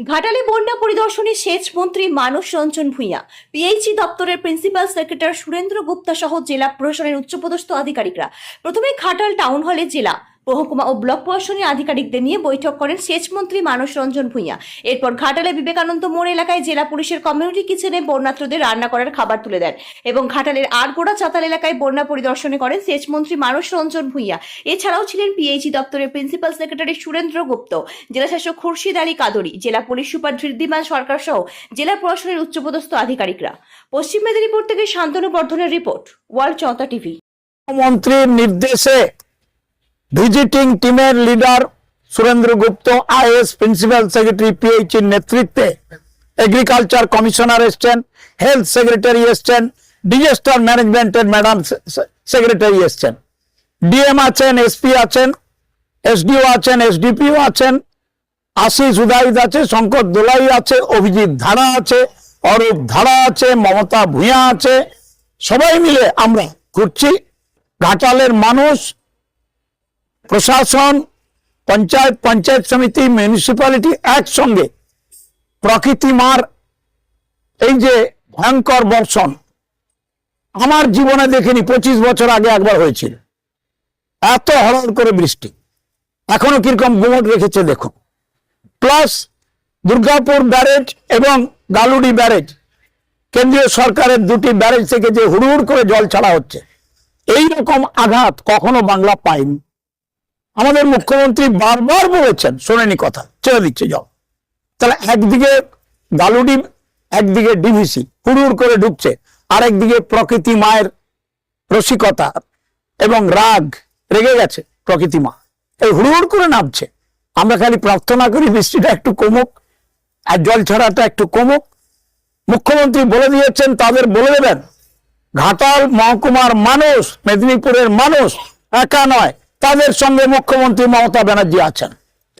ঘাটালে বন্যা পরিদর্শনে সেচ মন্ত্রী মানস রঞ্জন ভূঁইয়া পিএইচি দপ্তরের প্রিন্সিপাল সেক্রেটারি সুরেন্দ্র গুপ্তা সহ জেলা প্রশাসনের উচ্চপদস্থ আধিকারিকরা। প্রথমে ঘাটাল টাউন হলে জেলা মহকুমা ও ব্লক প্রশাসনের আধিকারিকদের নিয়ে বৈঠক করেন সেচ মন্ত্রী মানস রঞ্জন ভূঁইয়া। এরপর ঘাটালে বিবেকানন্দ মোড় এলাকায় জেলা পুলিশের কমিউনিটি কিচেনে বন্যাত্রদের রান্না করার খাবার তুলে দেন এবং ঘাটালের আরগোড়া চাতাল এলাকায় বন্যা পরিদর্শনে করেন সেচ মন্ত্রী মানস রঞ্জন ভূঁইয়া। এছাড়াও ছিলেন পিএইচই দপ্তরের প্রিন্সিপাল সেক্রেটারি সুরেন্দ্র গুপ্ত জেলাশাসক খুরশিদ আলী কাদরি, জেলা পুলিশ সুপার ধৃদ্ধিমান সরকার সহ জেলা প্রশাসনের উচ্চপদস্থ আধিকারিকরা। পশ্চিম মেদিনীপুর থেকে শান্তনু বর্ধনের রিপোর্ট, ওয়ার্ল্ড চৌতা টিভি। মন্ত্রীর নির্দেশে ভিজিটিং টিমের leader Surendra Gupta IAS principal secretary পিএইচির নেতৃত্বে এগ্রিকালচার কমিশনার এসছেন হেলথ সেক্রেটারি এসছেন ডিজাস্টার ম্যানেজমেন্টের ম্যাডাম সেক্রেটারি এসছেন। ডিএম আছেন এসপি আছেন এসডিও আছেন এসডিপিও আছেন, আশিস উদাইদ আছে, শঙ্কর দোলাই আছে, অভিজিৎ ধারা আছে, অরূপ ধারা আছে, মমতা ভূঁইয়া আছে। সবাই মিলে আমরা ঘুরছি। ঘাটালের মানুষ প্রশাসন, পঞ্চায়েত পঞ্চায়েত সমিতি মিউনিসিপ্যালিটি একসঙ্গে প্রকৃতি মার, এই যে ভয়ঙ্কর বর্ষণ, আমার জীবনে দেখিনি, পঁচিশ বছর আগে একবার হয়েছিল। এত হরর করে বৃষ্টি, এখনও কীরকম গুমট রেখেছে দেখুন। প্লাস দুর্গাপুর ব্যারেজ এবং গালুডি ব্যারেজ, কেন্দ্রীয় সরকারের দুটি ব্যারেজ থেকে যে হুড়ুহুড় করে জল ছাড়া হচ্ছে এই রকম আঘাত কখনো বাংলা পায়নি আমাদের মুখ্যমন্ত্রী বারবার বলেছেন, শোনেনি কথা, ছেড়ে দিচ্ছে জল তাহলে একদিকে গালুডি একদিকে ডিভিসি, হুড়ুর করে ঢুকছে, আরেকদিকে প্রকৃতি মায়ের রসিকতা এবং রাগ রেগে গেছে প্রকৃতি মা। এই হুড়ুর করে নামছে। আমরা খালি প্রার্থনা করি বৃষ্টিটা একটু কমুক, আর জল ছড়াটা একটু কমুক। মুখ্যমন্ত্রী বলে দিয়েছেন, তাদের বলে দেবেন, ঘাটাল মহকুমার মানুষ, মেদিনীপুরের মানুষ, একা নয় তাদের সঙ্গে মুখ্যমন্ত্রী মমতা ব্যানার্জি আছেন।